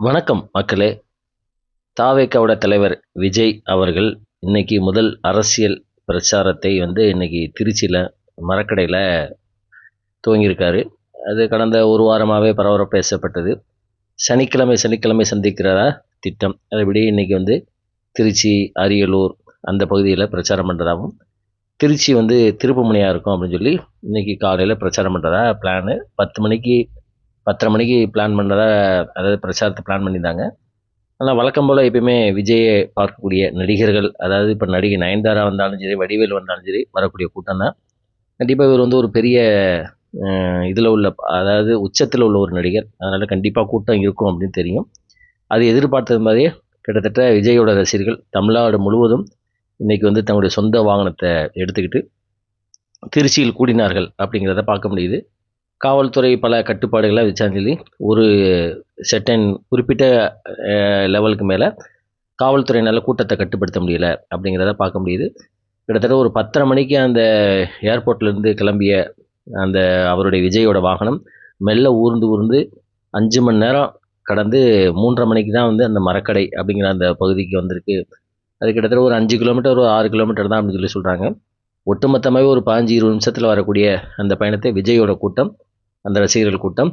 வணக்கம் மக்களே. தாவேக்காவோட தலைவர் விஜய் அவர்கள் இன்னைக்கு முதல் அரசியல் பிரச்சாரத்தை வந்து இன்னைக்கு திருச்சியில் மரக்கடையில் துவங்கியிருக்காரு. அது கடந்த ஒரு வாரமாகவே பரபரப்பு பேசப்பட்டது. சனிக்கிழமை சனிக்கிழமை சந்திக்கிறதா திட்டம். அதுபடி இன்றைக்கி வந்து திருச்சி அரியலூர் அந்த பகுதியில் பிரச்சாரம் பண்ணுறதாகவும் திருச்சி வந்து திருப்புமுனையாக இருக்கும் அப்படின்னு சொல்லி இன்றைக்கி காலையில் பிரச்சாரம் பண்ணுறதா பிளானு பத்து மணிக்கு பத்தரை மணிக்கு பிளான் பண்ணுறதா அதாவது பிரச்சாரத்தை பிளான் பண்ணியிருந்தாங்க. ஆனால் வழக்கம் போல் எப்பயுமே விஜயை பார்க்கக்கூடிய நடிகர்கள் அதாவது இப்போ நடிகை நயன்தாரா வந்தாலும் சரி வடிவேல் வந்தாலும் சரி வரக்கூடிய கூட்டம் தான். கண்டிப்பாக இவர் வந்து ஒரு பெரிய இதில் உள்ள அதாவது உச்சத்தில் உள்ள ஒரு நடிகர். அதனால் கண்டிப்பாக கூட்டம் இருக்கும் அப்படின்னு தெரியும். அது எதிர்பார்த்தது மாதிரியே கிட்டத்தட்ட விஜயோட ரசிகர்கள் தமிழ்நாடு முழுவதும் இன்றைக்கி வந்து தங்களுடைய சொந்த வாகனத்தை எடுத்துக்கிட்டு திருச்சியில் கூடினார்கள் அப்படிங்கிறத பார்க்க முடியுது. காவல்துறை பல கட்டுப்பாடுகளை வச்சான்னு சொல்லி ஒரு செட்டன் குறிப்பிட்ட லெவலுக்கு மேலே காவல்துறையினால் கூட்டத்தை கட்டுப்படுத்த முடியல அப்படிங்கிறத பார்க்க முடியுது. கிட்டத்தட்ட ஒரு பத்தரை மணிக்கு அந்த ஏர்போர்ட்லேருந்து கிளம்பிய அந்த அவருடைய விஜயோட வாகனம் மெல்ல ஊர்ந்து ஊர்ந்து அஞ்சு மணி நேரம் கடந்து மூன்றரை மணிக்கு தான் வந்து அந்த மரக்கடை அப்படிங்கிற அந்த பகுதிக்கு வந்திருக்கு. அது கிட்டத்தட்ட ஒரு அஞ்சு கிலோமீட்டர் ஒரு ஆறு கிலோமீட்டர் தான் அப்படின்னு சொல்லி சொல்கிறாங்க ஒட்டுமொத்தமாகவே ஒரு பாஞ்சு இருபது நிமிஷத்தில் வரக்கூடிய அந்த பயணத்தை விஜயோட கூட்டம் அந்த ரசிகர்கள் கூட்டம்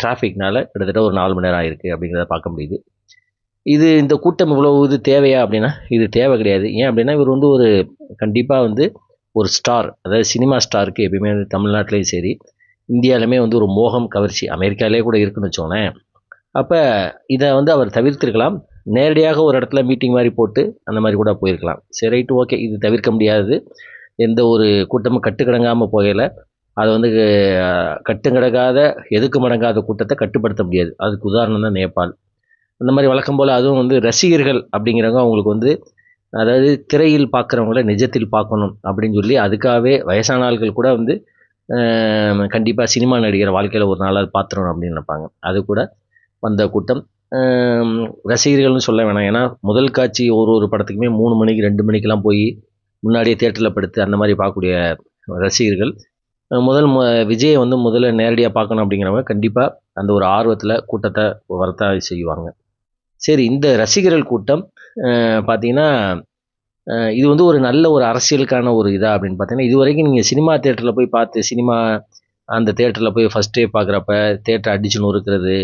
டிராஃபிக்னால் கிட்டத்தட்ட ஒரு நாலு மணி நேரம் ஆயிருக்கு அப்படிங்கிறத பார்க்க முடியுது. இது இந்த கூட்டம் இவ்வளோ இது தேவையா அப்படின்னா இது தேவை கிடையாது. ஏன் அப்படின்னா இவர் வந்து ஒரு கண்டிப்பாக வந்து ஒரு ஸ்டார் அதாவது சினிமா ஸ்டாருக்கு எப்பயுமே வந்து தமிழ்நாட்டிலையும் சரி இந்தியாவிலுமே வந்து ஒரு மோகம் கவர்ச்சி அமெரிக்காலே கூட இருக்குன்னு வச்சோங்களேன் அப்போ இதை வந்து அவர் தவிர்த்திருக்கலாம். நேரடியாக ஒரு இடத்துல மீட்டிங் மாதிரி போட்டு அந்த மாதிரி கூட போயிருக்கலாம். சரி ரைட்டு ஓகே இது தவிர்க்க முடியாது. எந்த ஒரு கூட்டமும் கட்டுக்கடங்காமல் போகல. அதை வந்து கட்டுங்கடங்காத எதுக்கு மடங்காத கூட்டத்தை கட்டுப்படுத்த முடியாது. அதுக்கு உதாரணம் தான் நேபாள். அந்த மாதிரி வழக்கம் போல் அதுவும் வந்து ரசிகர்கள் அப்படிங்கிறவங்க அவங்களுக்கு வந்து அதாவது திரையில் பார்க்குறவங்கள நிஜத்தில் பார்க்கணும் அப்படின்னு சொல்லி அதுக்காகவே வயசான ஆள்கள் கூட வந்து கண்டிப்பாக சினிமா நடிகர் வாழ்க்கையில் ஒரு நாளாவது பார்த்துடணும் அப்படின்னு நினைப்பாங்க. அது கூட வந்த கூட்டம். ரசிகர்கள்னு சொல்ல வேணாம். ஏன்னா முதல் காட்சி ஒரு ஒரு படத்துக்குமே மூணு மணிக்கு ரெண்டு மணிக்கெலாம் போய் முன்னாடியே தேட்டரில் படுத்து அந்த மாதிரி பார்க்கக்கூடிய ரசிகர்கள். முதல் மு விஜயை வந்து முதல்ல நேரடியாக பார்க்கணும் அப்படிங்கிறவங்க கண்டிப்பாக அந்த ஒரு ஆர்வத்தில் கூட்டத்தை வரத்தான் செய்வாங்க. சரி இந்த ரசிகர்கள் கூட்டம் பார்த்திங்கன்னா இது வந்து ஒரு நல்ல ஒரு அரசியலுக்கான ஒரு இதாக அப்படின்னு பார்த்தீங்கன்னா இது வரைக்கும் நீங்கள் சினிமா தேட்டரில் போய் பார்த்து சினிமா அந்த தேட்டரில் போய் ஃபஸ்ட் டே பார்க்குறப்ப தேட்டர் அடிச்சு நொறுக்கிறது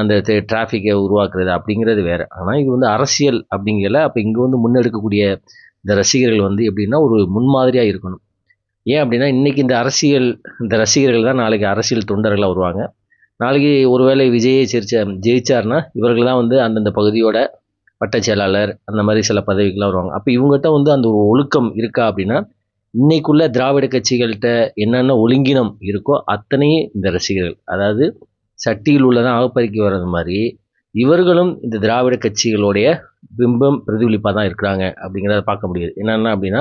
அந்த டிராஃபிக்கை உருவாக்குறது அப்படிங்கிறது வேறு. ஆனால் இது வந்து அரசியல் அப்படிங்கல அப்போ இங்கே வந்து முன்னெடுக்கக்கூடிய இந்த ரசிகர்கள் வந்து எப்படின்னா ஒரு முன்மாதிரியாக இருக்கணும். ஏன் அப்படின்னா இன்றைக்கி இந்த அரசியல் இந்த ரசிகர்கள் தான் நாளைக்கு அரசியல் தொண்டர்களாக வருவாங்க. நாளைக்கு ஒருவேளை விஜயை சிரிச்ச ஜெயிச்சார்னா இவர்கள் தான் வந்து அந்தந்த பகுதியோட வட்டச் செயலாளர் அந்த மாதிரி சில பதவிகள்லாம் வருவாங்க. அப்போ இவங்ககிட்ட வந்து அந்த ஒரு ஒழுக்கம் இருக்கா அப்படின்னா இன்னைக்குள்ள திராவிட கட்சிகள்கிட்ட என்னென்ன ஒழுங்கினம் இருக்கோ அத்தனையும் இந்த ரசிகர்கள். அதாவது சட்டியில் உள்ளதான் ஆகப்பறிக்கி வர்றது மாதிரி இவர்களும் இந்த திராவிட கட்சிகளுடைய பிம்பம் பிரதிபலிப்பாக தான் இருக்கிறாங்க அப்படிங்கிறத பார்க்க முடியுது. என்னென்ன அப்படின்னா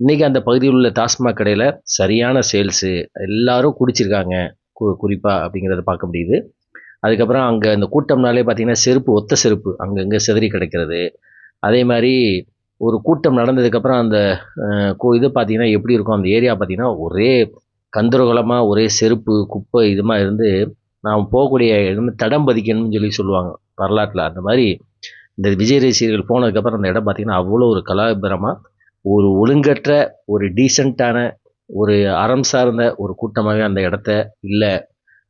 இன்றைக்கி அந்த பகுதியில் உள்ள டாஸ்மாக் கடையில் சரியான சேல்ஸு எல்லாரும் குடிச்சிருக்காங்க கு குறிப்பாக அப்படிங்கிறத பார்க்க முடியுது. அதுக்கப்புறம் அங்கே அந்த கூட்டம்னாலே பார்த்திங்கன்னா செருப்பு ஒத்த செருப்பு அங்கங்கே செதறி கிடைக்கிறது. அதே மாதிரி ஒரு கூட்டம் நடந்ததுக்கப்புறம் அந்த கோ இது பார்த்திங்கன்னா எப்படி இருக்கும்? அந்த ஏரியா பார்த்திங்கன்னா ஒரே கந்தரகுலமாக ஒரே செருப்பு குப்பை இதுமாக இருந்து நாம் போகக்கூடிய இடம் தடம் பதிக்கணும்னு சொல்லி சொல்லுவாங்க வரலாற்றில். அந்த மாதிரி இந்த விஜய் ரசிகர்கள் போனதுக்கப்புறம் அந்த இடம் பார்த்திங்கன்னா அவ்வளோ ஒரு கலாபரமாக ஒரு ஒழுங்கற்ற ஒரு டீசெண்டான ஒரு அறம் சார்ந்த ஒரு கூட்டமாகவே அந்த இடத்த இல்லை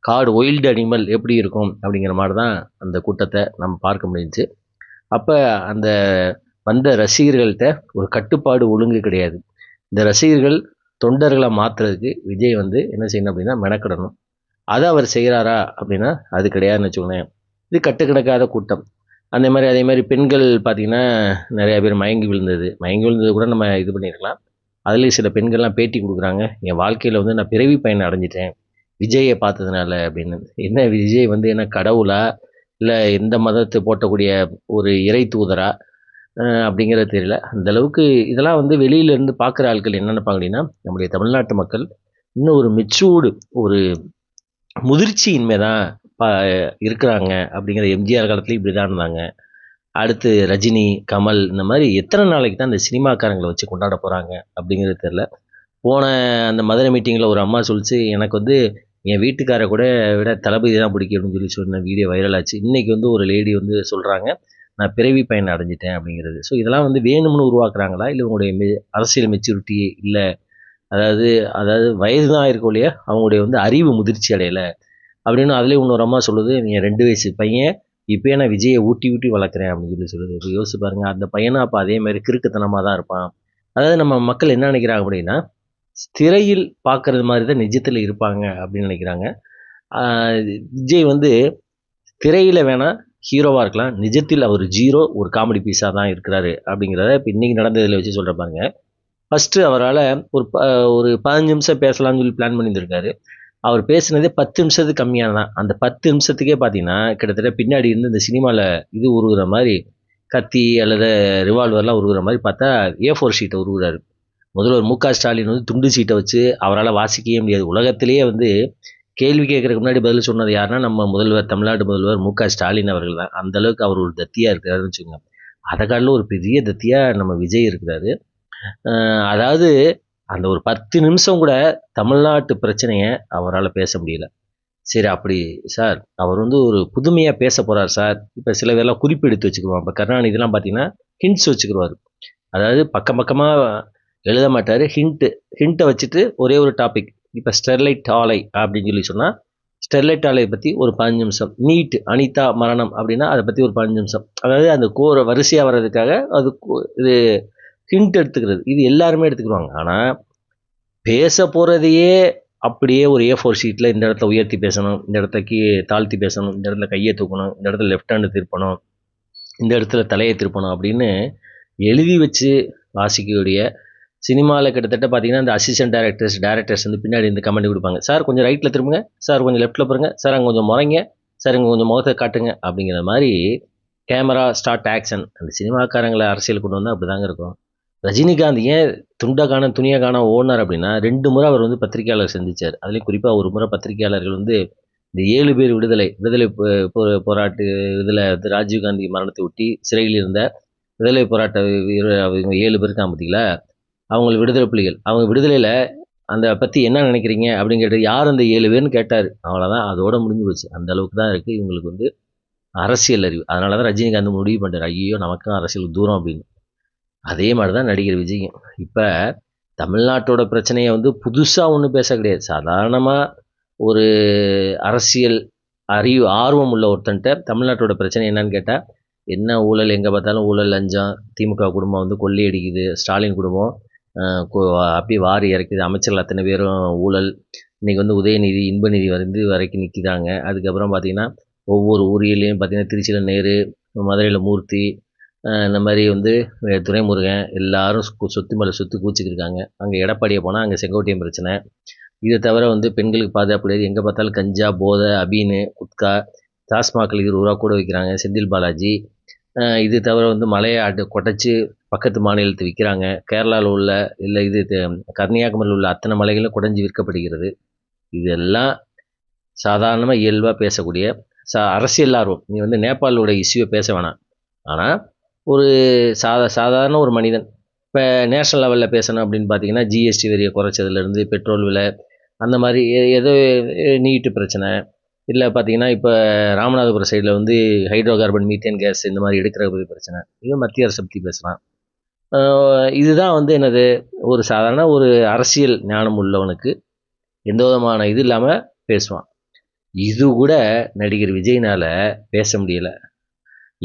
காடு ஒயில்டு அனிமல் எப்படி இருக்கும் அப்படிங்கிற மாதிரி தான் அந்த கூட்டத்தை நம்ம பார்க்க முடிஞ்சிச்சு. அப்போ அந்த வந்த ரசிகர்கள்ட்ட ஒரு கட்டுப்பாடு ஒழுங்கு கிடையாது. இந்த ரசிகர்கள் தொண்டர்களை மாற்றுறதுக்கு விஜய் வந்து என்ன செய்யணும் அப்படின்னா மெனக்கிடணும். அதை அவர் செய்கிறாரா அப்படின்னா அது கிடையாதுன்னு வச்சுக்கோங்களேன். இது கட்டுக்கிடக்காத கூட்டம். அந்த மாதிரி அதே மாதிரி பெண்கள் பார்த்திங்கன்னா நிறையா பேர் மயங்கி விழுந்தது. மயங்கி விழுந்தது கூட நம்ம இது பண்ணியிருக்கலாம் அதுலேயும் சில பெண்கள்லாம் பேட்டி கொடுக்குறாங்க. என் வாழ்க்கையில் வந்து நான் பிறவி பயணம் அடைஞ்சிட்டேன். விஜயை பார்த்ததுனால அப்படின்னு. என்ன விஜய் வந்து என்ன கடவுளா? இல்லை எந்த மதத்தை போட்டக்கூடிய ஒரு இறை தூதரா? அப்படிங்கிறது தெரியல. அந்த அளவுக்கு இதெல்லாம் வந்து வெளியிலேருந்து பார்க்குற ஆட்கள் என்ன நினைப்பாங்க அப்படின்னா நம்முடைய தமிழ்நாட்டு மக்கள் இன்னும் ஒரு மெச்சூர்டு ஒரு முதிர்ச்சியின்மை தான் பா இருக்கிறாங்க அப்படிங்கிற எம்ஜிஆர் காலத்துலேயும் இப்படி தான் இருந்தாங்க. அடுத்து ரஜினி கமல் இந்த மாதிரி எத்தனை நாளைக்கு தான் இந்த சினிமாக்காரங்களை வச்சு கொண்டாட போகிறாங்க அப்படிங்கிறது தெரில போன அந்த மதுரை மீட்டிங்கில் ஒரு அம்மா சொல்லிச்சு எனக்கு வந்து என் வீட்டுக்காரை கூட விட தளபதி தான் பிடிக்கும் அப்படின்னு சொல்லி சொன்ன வீடியோ வைரல் ஆச்சு. இன்றைக்கி வந்து ஒரு லேடி வந்து சொல்கிறாங்க நான் பிறவி பயன் அடைஞ்சிட்டேன் அப்படிங்கிறது. ஸோ இதெல்லாம் வந்து வேணும்னு உருவாக்குறாங்களா? இல்லை உங்களுடைய மெ அரசியல் மெச்சூரிட்டி இல்லை அதாவது அதாவது வயது தான் இருக்கும் இல்லையா அவங்களுடைய வந்து அறிவு முதிர்ச்சி அடையலை. அப்படின்னு அதுலேயே இன்னொரு அம்மா சொல்லுது நீங்கள் ரெண்டு வயசு பையன் இப்போயே நான் விஜயை ஊட்டி ஊட்டி வளர்க்குறேன் அப்படின்னு சொல்லி சொல்லுது. இப்போ யோசிச்சு பாருங்கள் அந்த பையனை அப்போ அதே மாதிரி கிறுக்குத்தனமாக தான் இருப்பான். அதாவது நம்ம மக்கள் என்ன நினைக்கிறாங்க அப்படின்னா திரையில் பார்க்குறது மாதிரி தான் நிஜத்தில் இருப்பாங்க அப்படின்னு நினைக்கிறாங்க. விஜய் வந்து திரையில் வேணால் ஹீரோவாக இருக்கலாம் நிஜத்தில் அவர் ஜீரோ ஒரு காமெடி பீஸாக தான் இருக்கிறாரு அப்படிங்கிறத இப்போ இன்றைக்கி நடந்ததில் வச்சு சொல்கிற பாருங்கள் ஃபஸ்ட்டு அவரால் ஒரு ப ஒரு பதினஞ்சு நிமிஷம் பேசலாம்னு சொல்லி பிளான் பண்ணியிருந்திருக்காரு. அவர் பேசுனதே பத்து நிமிஷத்துக்கு கம்மியான தான். அந்த பத்து நிமிஷத்துக்கே பார்த்தீங்கன்னா கிட்டத்தட்ட பின்னாடி இருந்து இந்த சினிமாவில் இது உருகுற மாதிரி கத்தி அல்லது ரிவால்வர்லாம் உருகுற மாதிரி பார்த்தா ஏ ஃபோர் ஷீட்டை உருகுறாரு. முதல்வர் மு க ஸ்டாலின் வந்து துண்டு சீட்டை வச்சு அவரால் வாசிக்கவே முடியாது. உலகத்திலேயே வந்து கேள்வி கேட்கறதுக்கு முன்னாடி பதில் சொன்னது யாருன்னா நம்ம முதல்வர் தமிழ்நாடு முதல்வர் மு க ஸ்டாலின் அவர்கள் தான். அந்த அளவுக்கு அவர் ஒரு தத்தியாக இருக்கிறாருன்னு வச்சுக்கோங்க. அதை காலில் ஒரு பெரிய தத்தியாக நம்ம விஜய் இருக்கிறாரு. அதாவது அந்த ஒரு பத்து நிமிஷம் கூட தமிழ்நாட்டு பிரச்சனையை அவரால் பேச முடியல. சரி அப்படி சார் அவர் வந்து ஒரு புதுமையாக பேச போகிறார் சார். இப்போ சில பேர்லாம் குறிப்பு எடுத்து வச்சுக்குருவாங்க இப்போ கருணாநிதிலாம் பார்த்தீங்கன்னா ஹிண்ட்ஸ் வச்சுக்கிடுவார் அதாவது பக்கம் பக்கமாக எழுத மாட்டார். ஹிண்ட்டு ஹிண்ட்டை வச்சுட்டு ஒரே ஒரு டாபிக் இப்போ ஸ்டெர்லைட் ஆலை அப்படின்னு சொல்லி சொன்னால் ஸ்டெர்லைட் ஆலையை பற்றி ஒரு பதினஞ்சு நிமிஷம். நீட் அனிதா மரணம் அப்படின்னா அதை பற்றி ஒரு பதினஞ்சு நிமிஷம். அதாவது அந்த கோரை வரிசையாக வர்றதுக்காக அது இது ஹிண்ட் எடுத்துக்கிறது. இது எல்லாருமே எடுத்துக்கிடுவாங்க ஆனால் பேச போகிறதையே அப்படியே ஒரு ஏ ஃபோர் ஷீட்டில் இந்த இடத்துல உயர்த்தி பேசணும் இந்த இடத்துல கீ தாழ்த்தி பேசணும் இந்த இடத்துல கையை தூக்கணும் இந்த இடத்துல லெஃப்ட் ஹேண்டு திருப்பணும் இந்த இடத்துல தலையை திருப்பணும் அப்படின்னு எழுதி வச்சு வாசிக்கக்கூடிய சினிமாவில் கிட்டத்தட்ட பார்த்தீங்கன்னா இந்த அசிஸ்டன்ட் டேரக்டர்ஸ் டேரக்டர்ஸ் வந்து பின்னாடி இந்த கமெண்ட் கொடுப்பாங்க. சார் கொஞ்சம் ரைட்டில் திரும்புங்க. சார் கொஞ்சம் லெஃப்ட்டில் பாருங்க. சார் அங்கே கொஞ்சம் முறைங்க. சார் இங்கே கொஞ்சம் முகத்தை காட்டுங்க. அப்படிங்கிற மாதிரி கேமரா ஸ்டார்ட் ஆக்ஷன் அந்த சினிமாக்காரங்களை அரசியல் கொண்டு வந்தால் அப்படி தாங்க இருக்கும். ரஜினிகாந்த் ஏன் துண்டை காண ஓனர் ஓடினார் அப்படின்னா ரெண்டு முறை அவர் வந்து பத்திரிகையாளர் சந்திச்சார். அதுலேயும் குறிப்பாக ஒரு முறை பத்திரிகையாளர்கள் வந்து இந்த ஏழு பேர் விடுதலை விடுதலை போ- போராட்டு இதில் வந்து ராஜீவ்காந்தி மரணத்தை ஒட்டி சிறையில் இருந்த விடுதலை போராட்ட வீர- அவங்க ஏழு பேர் இருக்காங்க பார்த்தீங்களா அவங்க விடுதலை புலிகள். அவங்க விடுதலையில் அந்த பற்றி என்ன நினைக்கிறீங்க அப்படின்னு கேட்டு யார் அந்த ஏழு பேர்னு கேட்டார். அவ்வளோதான் அதோட முடிஞ்சு போச்சு. அந்த அளவுக்கு தான் இருக்குது இவங்களுக்கு வந்து அரசியல் அறிவு. அதனால தான் ரஜினிகாந்த் முடிவு பண்ணுறாரு ஐயோ நமக்கும் அரசியலுக்கு தூரம் அப்படின்னு. அதே மாதிரி தான் நடிகர் விஜயும் இப்போ தமிழ்நாட்டோட பிரச்சனையை வந்து புதுசாக ஒன்றும் பேச கிடையாது. சாதாரணமாக ஒரு அரசியல் அறிவு ஆர்வம் உள்ள ஒருத்தன்ட்ட தமிழ்நாட்டோட பிரச்சனை என்னன்னு கேட்டால் என்ன ஊழல் எங்கே பார்த்தாலும் ஊழல் லஞ்சம் திமுக குடும்பம் வந்து கொள்ளையடிக்குது ஸ்டாலின் குடும்பம் அப்படியே வாரி இறக்குது. அமைச்சர்கள் அத்தனை பேரும் ஊழல். இன்றைக்கி வந்து உதயநிதி இன்பநிதி வந்து வரைக்கும் நிற்கிறாங்க அதுக்கப்புறம் பார்த்திங்கன்னா ஒவ்வொரு ஊரிலையும் பார்த்திங்கன்னா திருச்சியில் நேரு மதுரையில் மூர்த்தி இந்த மாதிரி வந்து துரைமுருகன் எல்லாரும் சு- சொத்து மேலே சொத்து கூச்சிக்கிருக்காங்க அங்கே எடப்பாடியை போனால் அங்கே செங்கோட்டையன் பிரச்சனை. இதை தவிர வந்து பெண்களுக்கு பாதுகாப்பு கிடையாது. எங்கே பார்த்தாலும் கஞ்சா போதை அபீனு குட்கா டாஸ்மாகில் இருபது ரூபா கூட விற்கிறாங்க செந்தில் பாலாஜி. இது தவிர வந்து மலையை ஆட்டு கொடைச்சி பக்கத்து மாநிலத்தை விற்கிறாங்க கேரளாவில் உள்ள இல்லை இது த- கன்னியாகுமரியில் உள்ள அத்தனை மலைகளும் குடஞ்சி விற்கப்படுகிறது. இதெல்லாம் சாதாரணமாக இயல்பாக பேசக்கூடிய சா அரசியல் ஆர்வம். நீ வந்து நேபாளோட இஷ்யூவை பேச வேணாம். ஆனால் ஒரு சாதா சாதாரண ஒரு மனிதன். இப்போ நேஷ்னல் லெவலில் பேசணும் அப்படின்னு பார்த்தீங்கன்னா ஜிஎஸ்டி வரியை குறைச்சதுலேருந்து பெட்ரோல் விலை அந்த மாதிரி எது ஏதோ நீட்டு பிரச்சனை. இல்லை பார்த்தீங்கன்னா இப்போ ராமநாதபுரம் சைடில் வந்து ஹைட்ரோ கார்பன் மீத்தேன் கேஸ் இந்த மாதிரி எடுக்கிற போய் பிரச்சனை. இது மத்திய அரசை பற்றி பேசலாம் இதுதான் வந்து என்னது? ஒரு சாதாரண ஒரு அரசியல் ஞானம் உள்ளவனுக்கு எந்த விதமான இது இல்லாமல் பேசுவான். இது கூட நடிகர் விஜய்னால் பேச முடியலை.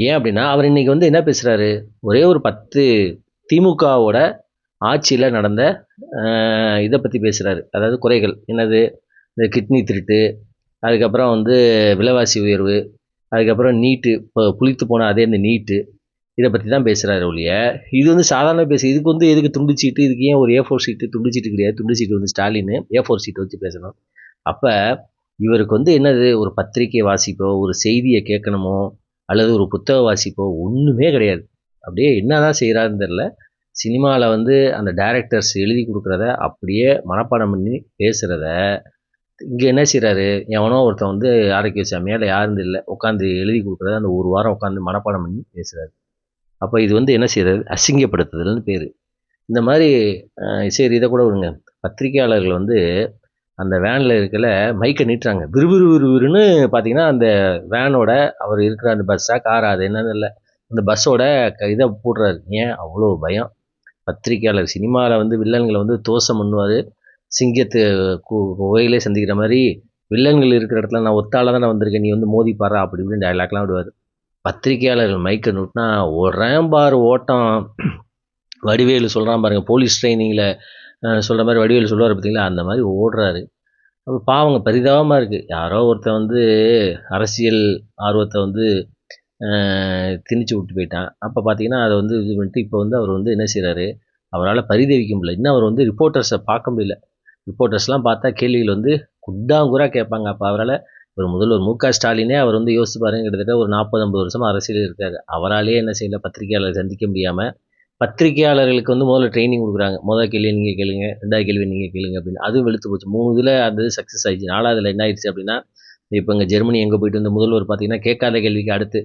ஏன் அப்படின்னா அவர் இன்றைக்கி வந்து என்ன பேசுகிறாரு ஒரே ஒரு பத்து திமுகவோட ஆட்சியில் நடந்த இதை பற்றி பேசுகிறாரு அதாவது குறைகள். என்னது? இந்த கிட்னி திருட்டு அதுக்கப்புறம் வந்து விலைவாசி உயர்வு அதுக்கப்புறம் நீட்டு இப்போ புளித்து போன அதே இந்த நீட்டு இதை பற்றி தான் பேசுகிறாரு ஒழிய இது வந்து சாதாரண பேசு இதுக்கு வந்து எதுக்கு துண்டு சீட்டு இதுக்கு ஏன் ஒரு ஏ ஃபோர் சீட்டு துண்டு சீட்டு கிடையாது? துண்டு சீட்டு வந்து ஸ்டாலின் ஏ ஃபோர் சீட்டு வச்சு பேசணும். அப்போ இவருக்கு வந்து என்னது? ஒரு பத்திரிக்கை வாசிப்போ ஒரு செய்தியை கேட்கணுமோ அல்லது ஒரு புத்தக வாசிப்போ ஒன்றுமே கிடையாது. அப்படியே என்ன தான் செய்கிறாருன்னு தெரில சினிமாவில் வந்து அந்த டேரக்டர்ஸ் எழுதி கொடுக்குறத அப்படியே மனப்பாடம் பண்ணி பேசுகிறத இங்கே என்ன செய்கிறாரு எவனோ ஒருத்தன் வந்து ஆரோக்கியசாமியா இல்லை யாருன்னு இல்லை உட்காந்து எழுதி கொடுக்குறத அந்த ஒரு வாரம் உட்காந்து மனப்பாடம் பண்ணி பேசுகிறாரு அப்போ இது வந்து என்ன செய்கிறது அசிங்கப்படுத்துதல்னு பேர். இந்த மாதிரி சரி இதை கூட விடுங்க. பத்திரிகையாளர்கள் வந்து அந்த வேனில் இருக்கல மைக்கை நீட்டுறாங்க. விறுவிறு விறுவிறுன்னு பார்த்தீங்கன்னா அந்த வேனோட அவர் இருக்கிற அந்த பஸ்ஸாக காரா அது என்னன்னு இல்லை அந்த பஸ்ஸோட க இதை போடுறாரு. ஏன்? அவ்வளோ பயம். பத்திரிக்கையாளர் சினிமாவில் வந்து வில்லன்களை வந்து தோசம் பண்ணுவார் சிங்கத்தை கு- குகையிலே சந்திக்கிற மாதிரி வில்லன்கள் இருக்கிற இடத்துல நான் ஒத்தால தானே வந்திருக்கேன். நீ வந்து மோதி பாரு அப்படி இப்படின்னு டைலாக்லாம் விடுவார். பத்திரிக்கையாளர்கள் மைக்கை நுட்டினா ஒரேன் பார் ஓட்டம். வடிவேலு சொல்கிறான் பாருங்கள் போலீஸ் ட்ரைனிங்கில் சொல்கிற மாதிரி வடிவில் சொல்லுவார் பார்த்தீங்களா அந்த மாதிரி ஓடுறாரு. அப்போ பாவங்க பரிதாபமாக இருக்குது யாரோ ஒருத்தன் வந்து அரசியல் ஆர்வத்தை வந்து திணிச்சு விட்டு போயிட்டான். அப்போ பார்த்தீங்கன்னா அதை வந்து இது பண்ணிட்டு இப்போ வந்து அவர் வந்து என்ன செய்கிறாரு அவரால் பரிதவிக்க முடியல. இன்னும் அவர் வந்து ரிப்போர்ட்டர்ஸை பார்க்க முடியல. ரிப்போர்ட்டர்ஸ்லாம் பார்த்தா கேள்விகள் வந்து குட்டாங்குறா கேட்பாங்க. அப்போ அவரால் ஒரு முதல்வர் மு க ஸ்டாலினே அவர் வந்து யோசிச்சு பாருங்க. கிட்டத்தட்ட ஒரு நாற்பது ஐம்பது வருஷமாக அரசியல் இருக்காரு. அவராலேயே என்ன செய்யல? பத்திரிகையாளர் சந்திக்க முடியாமல் பத்திரிகையாளர்களுக்கு வந்து முதல்ல ட்ரைனிங் கொடுக்குறாங்க. முதல் கேள்வி நீங்கள் கேளுங்க ரெண்டாவது கேள்வி நீங்கள் கேளுங்க அப்படின்னு. அதுவும் வெளுத்து போச்சு. மூணு இதில் அது சக்ஸஸ் ஆயிடுச்சு. நாலாவதுல என்ன ஆயிடுச்சு அப்படின்னா இப்போ இங்கே ஜெர்மனி எங்கே போயிட்டு வந்த முதல்வர் பார்த்தீங்கன்னா கேட்காத கேள்விக்கு அடுத்து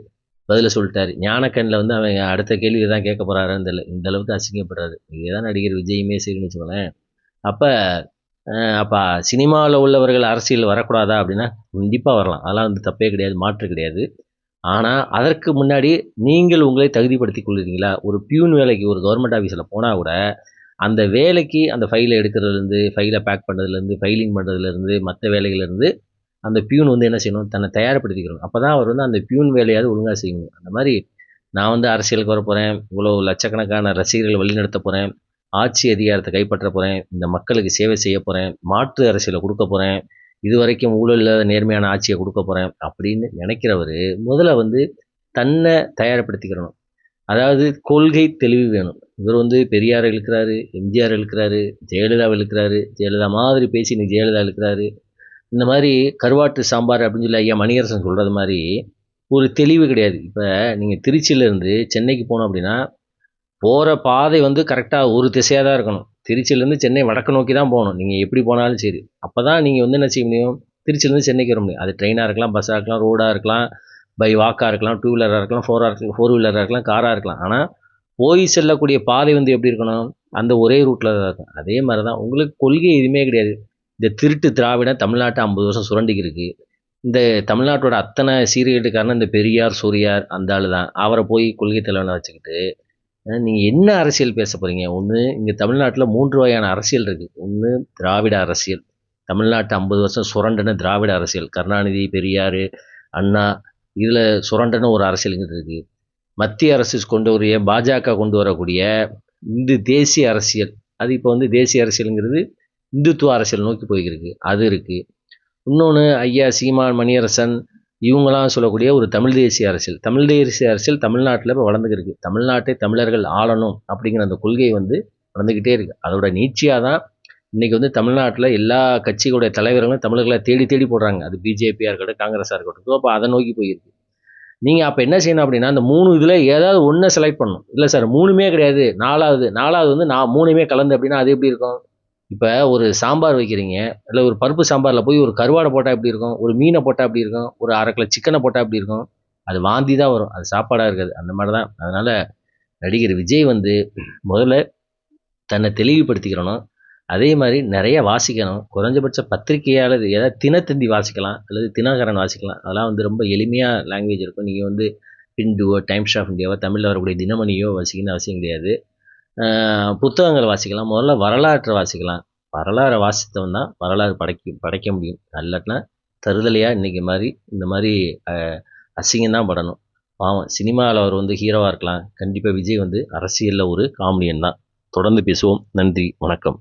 பதில சொல்லிட்டாரு. ஞானக்கண்ணில் வந்து அவன் அடுத்த கேள்வி தான் கேட்க போகிறாருன்னு தெரியல. இந்த அளவுக்கு அசிங்கப்படுறாரு. இதுதான் நடிகர் விஜயுமே சரின்னு வச்சுக்கோங்களேன். அப்போ அப்போ சினிமாவில் உள்ளவர்கள் அரசியல் வரக்கூடாதா அப்படின்னா கண்டிப்பாக வரலாம். அதெல்லாம் வந்து தப்பே கிடையாது. மாற்று கிடையாது. ஆனால் அதற்கு முன்னாடி நீங்கள் உங்களை தகுதிப்படுத்தி கொள்கிறீங்களா ஒரு பியூன் வேலைக்கு ஒரு கவர்மெண்ட் ஆஃபீஸில் போனால் கூட அந்த வேலைக்கு அந்த ஃபைலை எடுக்கிறதுலேருந்து ஃபைலை பேக் பண்ணுறதுலேருந்து ஃபைலிங் பண்ணுறதுலேருந்து மற்ற வேலைகள்லேருந்து அந்த பியூன் வந்து என்ன செய்யணும்? தன்னை தயார்படுத்திக்கணும் அப்போ தான் அவர் வந்து அந்த பியூன் வேலையாவது ஒழுங்காக செய்யணும். அந்த மாதிரி நான் வந்து அரசியலுக்கு வர போகிறேன் இவ்வளோ லட்சக்கணக்கான ரசிகர்களை வழிநடத்த போகிறேன் ஆட்சி அதிகாரத்தை கைப்பற்ற போகிறேன் இந்த மக்களுக்கு சேவை செய்ய போகிறேன் மாற்று அரசியலை கொடுக்க போகிறேன் இது வரைக்கும் ஊழல் இல்லாத நேர்மையான ஆட்சியை கொடுக்க போகிறேன் அப்படின்னு நினைக்கிறவர் முதல்ல வந்து தன்னை தயார்படுத்திக்கிறணும் அதாவது கொள்கை தெளிவு வேணும். இவர் வந்து பெரியார் இழுக்கிறாரு எம்ஜிஆர் இழுக்கிறாரு ஜெயலலிதா இழுக்கிறாரு ஜெயலலிதா மாதிரி பேசி இன்னைக்கு ஜெயலலிதா இழுக்கிறாரு. இந்த மாதிரி கருவாட்டு சாம்பார் அப்படின்னு சொல்லி ஐயா மணியரசன் சொல்கிறது மாதிரி ஒரு தெளிவு கிடையாது. இப்போ நீங்கள் திருச்சியிலேருந்து சென்னைக்கு போனோம் அப்படின்னா போகிற பாதை வந்து கரெக்டாக ஒரு திசையாக தான் இருக்கணும். திருச்சியிலேருந்து சென்னை வடக்கு நோக்கி தான் போகணும். நீங்கள் எப்படி போனாலும் சரி. அப்போ தான் நீங்கள் வந்து என்ன செய்ய முடியும்? திருச்சியிலேருந்து சென்னைக்கு வர முடியும். அது ட்ரெயினாக இருக்கலாம் பஸ்ஸாக இருக்கலாம் ரோடாக இருக்கலாம் பை வாக்காக இருக்கலாம் டூ வீலராக இருக்கலாம் ஃபோராக இருக்கலாம் ஃபோர் வீலராக இருக்கலாம் காராக இருக்கலாம். ஆனால் போய் செல்லக்கூடிய பாதை வந்து எப்படி இருக்கணும்? அந்த ஒரே ரூட்டில் தான் இருக்கும். அதே மாதிரி தான் உங்களுக்கு கொள்கை எதுவுமே கிடையாது. இந்த திருட்டு திராவிடம் தமிழ்நாட்டை ஐம்பது வருஷம் சுரண்டிக்கிருக்கு. இந்த தமிழ்நாட்டோட அத்தனை சீர்கேட்டுக்காரன இந்த பெரியார் சூரியார் அந்த ஆள் தான் அவரை போய் கொள்கை தலைவனை வச்சுக்கிட்டு நீங்கள் என்ன அரசியல் பேச போகிறீங்க ஒன்று இங்கே தமிழ்நாட்டில் மூன்று வகையான அரசியல் இருக்குது ஒன்று திராவிட அரசியல். தமிழ்நாட்டு ஐம்பது வருஷம் சுரண்டன திராவிட அரசியல். கருணாநிதி பெரியார் அண்ணா இதில் சுரண்டன ஒரு அரசியலுங்கிறது இருக்குது மத்திய அரசு கொண்டு வரைய பாஜக கொண்டு வரக்கூடிய இந்து தேசிய அரசியல். அது இப்போ வந்து தேசிய அரசியலுங்கிறது இந்துத்துவ அரசியல் நோக்கி போய்க்கிருக்கு. அது இருக்குது இன்னொன்று ஐயா சீமான் மணியரசன் இவங்களாம் சொல்லக்கூடிய ஒரு தமிழ் தேசிய அரசியல். தமிழ் தேசிய அரசியல் தமிழ்நாட்டில் இப்போ வளர்ந்துக்கிருக்கு தமிழ்நாட்டை தமிழர்கள் ஆளணும் அப்படிங்கிற அந்த கொள்கை வந்து வளர்ந்துக்கிட்டே இருக்குது அதோட நீட்சியாக தான் இன்றைக்கி வந்து தமிழ்நாட்டில் எல்லா கட்சிகளுடைய தலைவர்களும் தமிழர்களை தேடி தேடி போடுறாங்க. அது பிஜேபியாக இருக்கட்டும் காங்கிரஸாக இருக்கட்டும். அப்போ அதை நோக்கி போயிருக்கு. நீங்கள் அப்போ என்ன செய்யணும் அப்படின்னா அந்த மூணு இதில் ஏதாவது ஒன்றை செலக்ட் பண்ணணும். இல்லை சார் மூணுமே கிடையாது. நாலாவது நாலாவது வந்து நான் மூணுமே கலந்து அப்படின்னா அது எப்படி இருக்கும்? இப்போ ஒரு சாம்பார் வைக்கிறீங்க இல்லை ஒரு பருப்பு சாம்பாரில் போய் ஒரு கருவாடை போட்டால் எப்படி இருக்கும்? ஒரு மீனை போட்டால் எப்படி இருக்கும்? ஒரு அரை கிலோ சிக்கனை போட்டால் எப்படி இருக்கும்? அது வாந்தி தான் வரும். அது சாப்பாடாக இருக்காது. அந்த மாதிரி தான் அதனால் நடிகர் விஜய் வந்து முதல்ல தன்னை தெளிவுபடுத்திக்கிறணும் அதே மாதிரி நிறைய வாசிக்கணும். குறைஞ்சபட்ச பத்திரிகையால் ஏதாவது தினத்தந்தி வாசிக்கலாம் அல்லது தினகரன் வாசிக்கலாம். அதெல்லாம் வந்து ரொம்ப எளிமையாக லாங்குவேஜ் இருக்கும். நீங்கள் வந்து பிண்டுவோ டைம்ஸ் ஆஃப் இந்தியாவோ தமிழில் வரக்கூடிய தினமணியோ வாசிக்கணும்னு அவசியம் கிடையாது. புத்தகங்களை வாசிக்கலாம். முதல்ல வரலாற்றை வாசிக்கலாம். வரலாறை வாசித்தவன் தான் வரலாறு படைக்க படைக்க முடியும். அல்லாட்டினா தருதலையாக இன்றைக்கி மாதிரி இந்த மாதிரி அசிங்கம் தான் படணும். பாவம் சினிமாவில் அவர் வந்து ஹீரோவாக இருக்கலாம். கண்டிப்பாக விஜய் வந்து அரசியலில் ஒரு காமெடியன் தான். தொடர்ந்து பேசுவோம். நன்றி வணக்கம்.